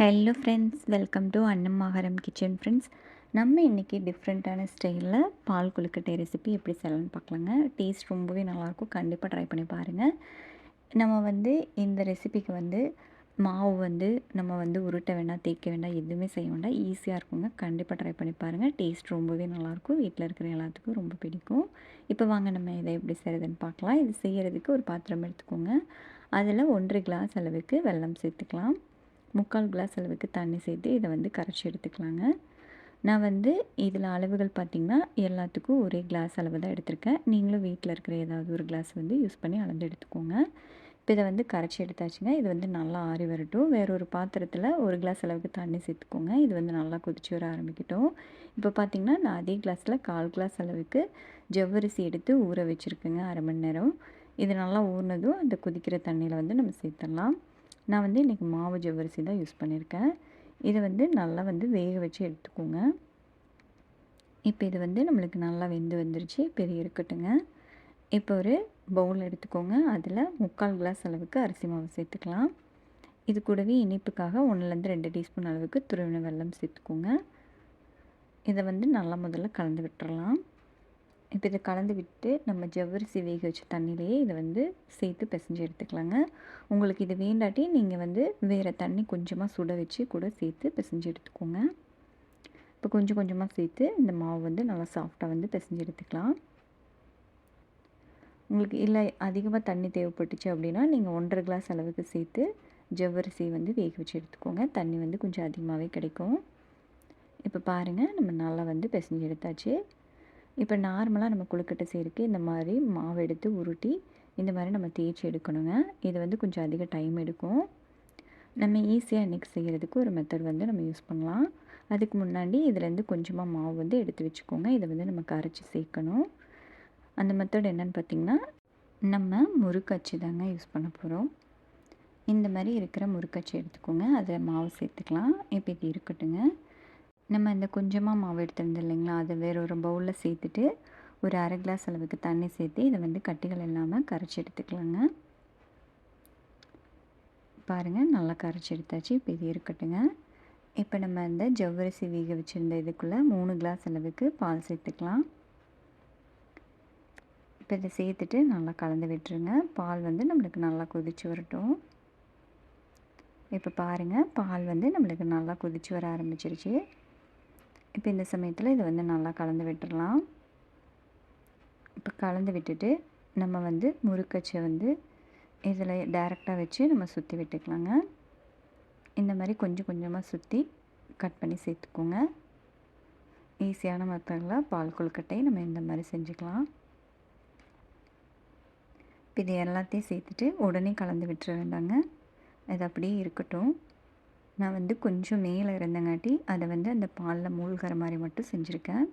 Hello friends welcome to Annamagaram kitchen friends நம்ம இன்றைக்கி டிஃப்ரெண்ட்டான ஸ்டைலில் பால் கொழுக்கட்டை ரெசிபி எப்படி செய்யலாம்னு பார்க்கலாங்க. டேஸ்ட் ரொம்பவே நல்லாயிருக்கும். கண்டிப்பாக ட்ரை பண்ணி பாருங்கள் நம்ம வந்து இந்த ரெசிபிக்கு வந்து மாவு வந்து நம்ம வந்து உருட்ட வேண்டாம் தேய்க்க வேண்டாம் எதுவுமே செய்ய வேண்டாம். ஈஸியாக இருக்குங்க. கண்டிப்பாக ட்ரை பண்ணி பாருங்கள் டேஸ்ட் ரொம்பவே நல்லாயிருக்கும். வீட்டில் இருக்கிற எல்லாத்துக்கும் ரொம்ப பிடிக்கும். இப்போ வாங்க நம்ம இதை எப்படி செய்கிறதுன்னு பார்க்கலாம். இது செய்கிறதுக்கு ஒரு பாத்திரம் எடுத்துக்கோங்க. அதில் ஒன்றரை கிளாஸ் அளவுக்கு வெல்லம் சேர்த்துக்கலாம். முக்கால் கிளாஸ் அளவுக்கு தண்ணி சேர்த்து இதை வந்து கரைச்சி எடுத்துக்கலாங்க. நான் வந்து இதில் அளவுகள் பார்த்திங்கன்னா எல்லாத்துக்கும் ஒரே கிளாஸ் அளவு தான் எடுத்திருக்கேன். நீங்களும் வீட்டில் இருக்கிற ஏதாவது ஒரு கிளாஸ் வந்து யூஸ் பண்ணி அளந்து எடுத்துக்கோங்க. இப்போ இதை வந்து கரைச்சி எடுத்தாச்சுங்க. இது வந்து நல்லா ஆறி வரட்டும். வேற ஒரு பாத்திரத்தில் ஒரு கிளாஸ் அளவுக்கு தண்ணி சேர்த்துக்கோங்க. இது வந்து நல்லா கொதிச்சு வர ஆரம்பிக்கட்டும். இப்போ பார்த்திங்கன்னா நான் அதே கிளாஸில் கால் கிளாஸ் அளவுக்கு ஜவ்வரிசி எடுத்து ஊற வச்சுருக்கேங்க. அரை மணி நேரம். இது நல்லா ஊறினதும் அந்த கொதிக்கிற தண்ணியில் வந்து நம்ம சேர்த்துடலாம். நான் வந்து இன்றைக்கி மாவு ஜவ்வரிசி தான் யூஸ் பண்ணியிருக்கேன். இதை வந்து நல்லா வந்து வேக வச்சு எடுத்துக்கோங்க. இப்போ இது வந்து நம்மளுக்கு நல்லா வெந்து வந்துருச்சு பெரிய இருக்கட்டுங்க. இப்போ ஒரு பவுல் எடுத்துக்கோங்க. அதில் முக்கால் கிளாஸ் அளவுக்கு அரிசி மாவு சேர்த்துக்கலாம். இது கூடவே இனிப்புக்காக ஒன்றுலேருந்து ரெண்டு டீஸ்பூன் அளவுக்கு துருவின வெல்லம் சேர்த்துக்கோங்க. இதை வந்து நல்லா முதல்ல கலந்து விட்டுறலாம். இப்போ இதை கலந்து விட்டு நம்ம ஜவ்வரிசி வேக வச்ச தண்ணியிலேயே இதை வந்து சேர்த்து பிசைஞ்சு எடுத்துக்கலாங்க. உங்களுக்கு இது வேண்டாட்டி நீங்கள் வந்து வேறு தண்ணி கொஞ்சமாக சுட வச்சு கூட சேர்த்து பிசைஞ்சு எடுத்துக்கோங்க. இப்போ கொஞ்சம் கொஞ்சமாக சேர்த்து இந்த மாவு வந்து நல்லா சாஃப்டாக வந்து பிசைஞ்சு எடுத்துக்கலாம். உங்களுக்கு இல்லை அதிகமாக தண்ணி தேவைப்பட்டுச்சு அப்படின்னா நீங்கள் ஒன்றரை கிளாஸ் அளவுக்கு சேர்த்து ஜவ்வரிசி வந்து வேக வச்சு எடுத்துக்கோங்க. தண்ணி வந்து கொஞ்சம் அதிகமாகவே கிடைக்கும். இப்போ பாருங்கள் நம்ம நல்லா வந்து பிசைஞ்சு எடுத்தாச்சு. இப்போ நார்மலாக நம்ம கொழுக்கட்டை செய்கிறதுக்கு இந்த மாதிரி மாவு எடுத்து உருட்டி இந்த மாதிரி நம்ம தேய்ச்சி எடுக்கணுங்க. இது வந்து கொஞ்சம் அதிக டைம் எடுக்கும். நம்ம ஈஸியாக இன்றைக்கி செய்கிறதுக்கு ஒரு மெத்தட் வந்து நம்ம யூஸ் பண்ணலாம். அதுக்கு முன்னாடி இதுலேருந்து கொஞ்சமாக மாவு வந்து எடுத்து வச்சுக்கோங்க. இதை வந்து நம்ம கரைச்சி சேர்க்கணும். அந்த மெத்தட் என்னென்னு பார்த்திங்கன்னா நம்ம முறுக்கச்சு தாங்க யூஸ் பண்ண போகிறோம் இந்த மாதிரி இருக்கிற முறுக்கச்சு எடுத்துக்கோங்க. அதில் மாவு சேர்த்துக்கலாம். இப்போ இது இருக்கட்டுங்க. நம்ம இந்த கொஞ்சமாக மாவு எடுத்துருந்தோம் இல்லைங்களா? அதை வேற ஒரு பவுலில் சேர்த்துட்டு ஒரு அரை கிளாஸ் அளவுக்கு தண்ணி சேர்த்து இதை வந்து கட்டிகள் இல்லாமல் கரைச்சி எடுத்துக்கலாங்க. பாருங்கள் நல்லா கரைச்சி எடுத்தாச்சு. இப்போ இது இருக்கட்டுங்க. இப்போ நம்ம இந்த ஜவ்வரிசி வேக வச்சுருந்த இதுக்குள்ளே மூணு கிளாஸ் அளவுக்கு பால் சேர்த்துக்கலாம். இப்போ இதை சேர்த்துட்டு நல்லா கலந்து விட்டுருங்க. பால் வந்து நம்மளுக்கு நல்லா கொதிச்சு வரட்டும். இப்போ பாருங்கள் பால் வந்து நம்மளுக்கு நல்லா கொதிச்சு வர ஆரம்பிச்சிருச்சு. இப்போ இந்த சமயத்தில் இதை வந்து நல்லா கலந்து விட்டுடலாம். இப்போ கலந்து விட்டுட்டு நம்ம வந்து முறுக்கச்சை வந்து இதில் டைரெக்டாக வச்சு நம்ம சுற்றி விட்டுக்கலாங்க. இந்த மாதிரி கொஞ்சம் கொஞ்சமாக சுற்றி கட் பண்ணி சேர்த்துக்கோங்க. ஈஸியான மெத்தடில் பால் கொழுக்கட்டை நம்ம இந்த மாதிரி செஞ்சுக்கலாம். இப்போ இது எல்லாத்தையும் சேர்த்துட்டு உடனே கலந்து விட்டுற வேண்டாங்க. அது அப்படியே இருக்கட்டும். நான் வந்து கொஞ்சம் மேலே இருந்தங்காட்டி அதை வந்து அந்த பாலில் மூழ்கிற மாதிரி மட்டும் செஞ்சுருக்கேன்.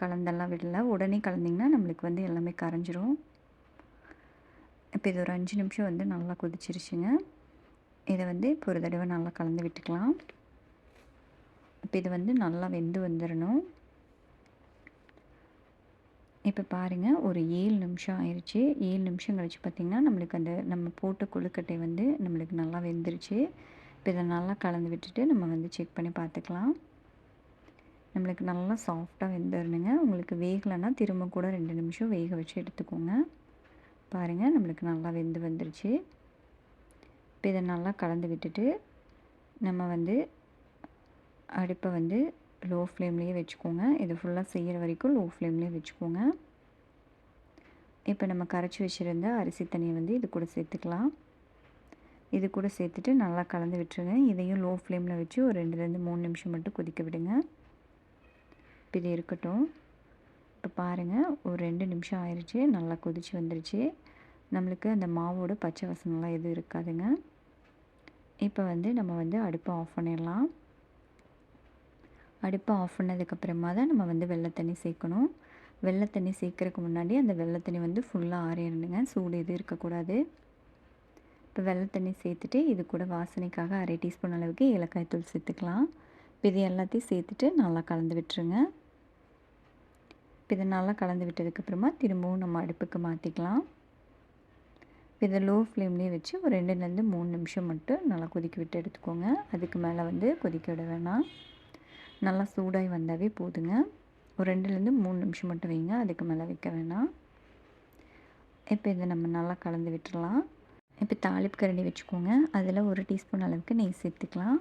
கலந்தெல்லாம் விடல. உடனே கலந்திங்கன்னா நம்மளுக்கு வந்து எல்லாமே கரைஞ்சிரும். இப்போ இது ஒரு அஞ்சு நிமிஷம் வந்து நல்லா கொதிச்சிருச்சுங்க. இதை வந்து இப்போ ஒரு தடவை நல்லா கலந்து விட்டுக்கலாம். இப்போ இது வந்து நல்லா வெந்து வந்துடணும் இப்போ பாருங்கள் ஒரு ஏழு நிமிஷம் ஆயிடுச்சு ஏழு நிமிஷம் கழிச்சு பார்த்திங்கன்னா நம்மளுக்கு அந்த நம்ம போட்ட கொழுக்கட்டை வந்து நம்மளுக்கு நல்லா வெந்துருச்சு. இப்போ இதை நல்லா கலந்து விட்டுட்டு நம்ம வந்து செக் பண்ணி பார்த்துக்கலாம். நம்மளுக்கு நல்லா சாஃப்டாக வெந்துடணுங்க. உங்களுக்கு வேகலைன்னா திரும்ப கூட ரெண்டு நிமிஷம் வேக வச்சு எடுத்துக்கோங்க. பாருங்கள் நம்மளுக்கு நல்லா வெந்து வந்துருச்சு. இப்போ இதை நல்லா கலந்து விட்டுட்டு நம்ம வந்து அடுப்பை வந்து லோ ஃப்ளேம்லேயே வச்சுக்கோங்க. இது ஃபுல்லாக செய்கிற வரைக்கும் லோ ஃப்ளேம்லேயே வச்சுக்கோங்க. இப்போ நம்ம கரைச்சி வச்சுருந்த அரிசி தண்ணியை வந்து இது கூட சேர்த்துக்கலாம். இது கூட சேர்த்துட்டு நல்லா கலந்து விட்டுருங்க. இதையும் லோ ஃப்ளேமில் வச்சு ஒரு ரெண்டுலேருந்து மூணு நிமிஷம் மட்டும் கொதிக்க விடுங்க. இப்போ இது இருக்கட்டும். இப்போ பாருங்கள் ஒரு ரெண்டு நிமிஷம் ஆயிடுச்சு நல்லா கொதிச்சு வந்துருச்சு. நம்மளுக்கு அந்த மாவோட பச்சை வசனம்லாம் எதுவும் இருக்காதுங்க. இப்போ வந்து நம்ம வந்து அடுப்பை ஆஃப் பண்ணிடலாம். அடுப்பை ஆஃப் பண்ணதுக்கப்புறமா தான் நம்ம வந்து வெள்ளை தண்ணி சேர்க்கணும். வெள்ளை தண்ணி சேர்க்குறதுக்கு முன்னாடி அந்த வெள்ளை தண்ணி வந்து ஃபுல்லாக ஆறிடணுங்க. சூடு எதுவும் இருக்கக்கூடாது. இப்போ வெள்ளை தண்ணி சேர்த்துட்டு இது கூட வாசனைக்காக அரை டீஸ்பூன் அளவுக்கு ஏலக்காய் தூள் சேர்த்துக்கலாம். இப்போ இது எல்லாத்தையும் சேர்த்துட்டு நல்லா கலந்து விட்டுருங்க. இப்போ இதை நல்லா கலந்து விட்டதுக்கப்புறமா திரும்பவும் நம்ம அடுப்புக்கு மாற்றிக்கலாம் இதை லோ ஃப்ளேம்லேயே வச்சு ஒரு ரெண்டுலேருந்து மூணு நிமிஷம் மட்டும் நல்லா கொதிக்க விட்டு எடுத்துக்கோங்க. அதுக்கு மேலே வந்து கொதிக்க விட வேணாம். நல்லா சூடாகி வந்தாவே போதுங்க. ஒரு ரெண்டுலேருந்து மூணு நிமிஷம் மட்டும் வைங்க. அதுக்கு மேலே வைக்க வேணாம். இப்போ இதை நம்ம நல்லா கலந்து விட்டுடலாம். இப்போ தாளிப்பு கரண்டி வச்சுக்கோங்க. அதில் ஒரு டீஸ்பூன் அளவுக்கு நெய் சேர்த்துக்கலாம்.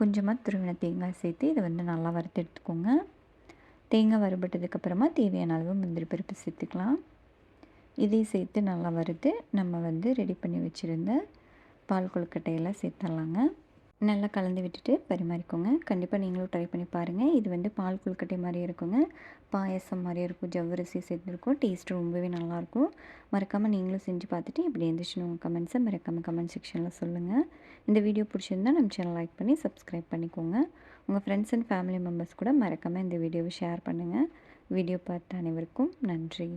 கொஞ்சமாக துருவின தேங்காய் சேர்த்து இதை வந்து நல்லா வறுத்து எடுத்துக்கோங்க. தேங்காய் வறுபட்டதுக்கப்புறமா தேவையான அளவு முந்திரி பருப்பு சேர்த்துக்கலாம். இதையும் சேர்த்து நல்லா வறுத்து நம்ம வந்து ரெடி பண்ணி வச்சுருந்த பால் கொழுக்கட்டையெல்லாம் சேர்த்துடலாங்க. நல்லா கலந்து விட்டுட்டு பரிமாறிக்கோங்க. கண்டிப்பாக நீங்களும் ட்ரை பண்ணி பாருங்கள் இது வந்து பால் கொழுக்கட்டை மாதிரி இருக்குங்க. பாயசம் மாதிரி இருக்கும். ஜவ்வரிசி செஞ்சுருக்கும் டேஸ்ட் ரொம்பவே நல்லாயிருக்கும். மறக்காமல் நீங்களும் செஞ்சு பார்த்துட்டு இப்படி இருந்துச்சுன்னு உங்கள் கமெண்ட்ஸை மறக்காமல் கமெண்ட் செக்ஷனில் சொல்லுங்கள் இந்த வீடியோ பிடிச்சிருந்தா நம்ம சேனல் லைக் பண்ணி சப்ஸ்கிரைப் பண்ணிக்கோங்க. உங்கள் ஃப்ரெண்ட்ஸ் அண்ட் ஃபேமிலி மெம்பர்ஸ் கூட மறக்காமல் இந்த வீடியோவை ஷேர் பண்ணுங்கள் வீடியோ பார்த்த அனைவருக்கும் நன்றி.